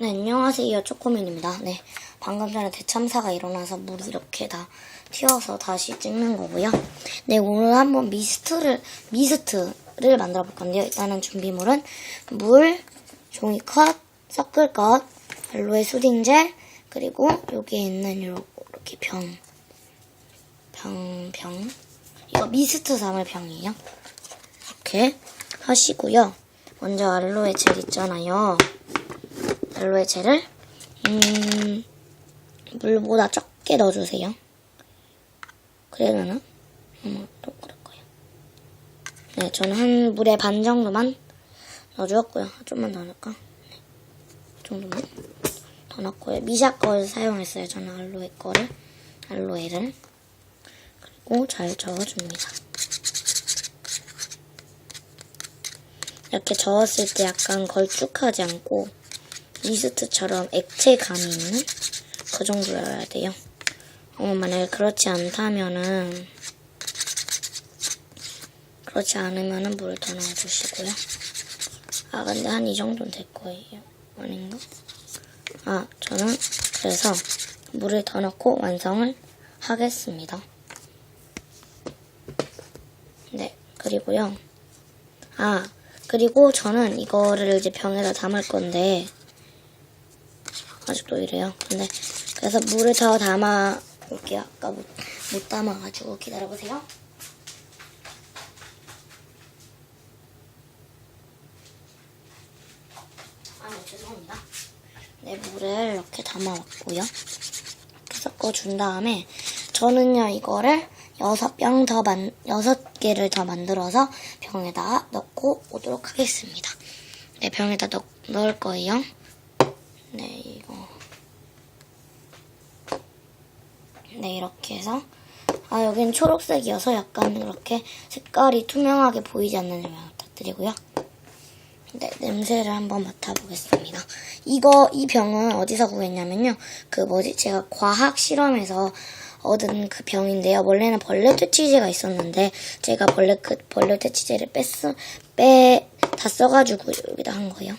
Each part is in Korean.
네, 안녕하세요. 초코맨입니다. 네, 방금 전에 대참사가 일어나서 물이 이렇게 다 튀어서 다시 찍는 거고요. 네, 오늘 한번 미스트를, 미스트를 만들어 볼 건데요. 일단은 준비물은 물, 종이컵, 섞을 것, 알로에 수딩젤, 그리고 여기에 있는 이렇게 병, 병, 병. 이거 미스트 담을 병이에요. 이렇게 하시고요. 먼저 알로에 젤 있잖아요. 알로에 젤을 음, 물보다 적게 넣어주세요. 그러면은 아마 또 그럴 거예요. 네, 저는 한 물에 반 정도만 넣어주었고요. 좀만 더 넣을까? 네, 이 정도만 더 넣고요. 미샤 걸 사용했어요. 저는 알로에 거를 알로에를 그리고 잘 저어줍니다. 이렇게 저었을 때 약간 걸쭉하지 않고 미스트처럼 액체감이 있는 그 정도여야 돼요. 어, 만약에 그렇지 않다면은 그렇지 않으면은 물을 더 넣어주시고요. 아 근데 한 이 정도는 될 거예요. 아닌가? 아 저는 그래서 물을 더 넣고 완성을 하겠습니다. 네 그리고요. 아 그리고 저는 이거를 이제 병에다 담을 건데 아직도 이래요. 근데 그래서 물을 더 담아 올게요. 아까 못, 못 담아가지고 기다려보세요. 아, 네, 죄송합니다. 네, 물을 이렇게 담아왔고요. 이렇게 섞어준 다음에 저는요 이거를 여섯 병 더 만, 여섯 개를 더 만들어서 병에다 넣고 오도록 하겠습니다. 네, 병에다 넣, 넣을 거예요. 네, 이거. 네, 이렇게 해서. 아, 여긴 초록색이어서 약간 이렇게 색깔이 투명하게 보이지 않는 점을 부탁드리고요. 네, 냄새를 한번 맡아보겠습니다. 이거, 이 병은 어디서 구했냐면요. 그 뭐지, 제가 과학 실험에서 얻은 그 병인데요. 원래는 벌레 퇴치제가 있었는데, 제가 벌레, 그, 벌레 퇴치제를 뺐어, 빼, 다 써가지고 여기다 한 거예요.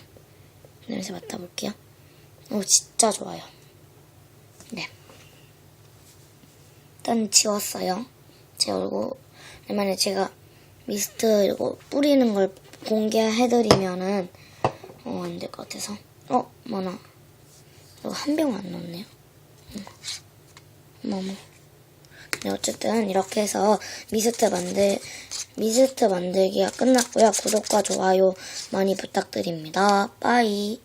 냄새 맡아볼게요. 오, 진짜 좋아요. 네. 일단 지웠어요. 제 얼굴. 만약에 제가 미스트 이거 뿌리는 걸 공개해드리면은, 어, 안 될 것 같아서. 어, 뭐나. 이거 한 병 안 넣었네요. 음. 어머. 네, 어쨌든 이렇게 해서 미스트 만들, 미스트 만들기가 끝났고요. 구독과 좋아요 많이 부탁드립니다. 빠이.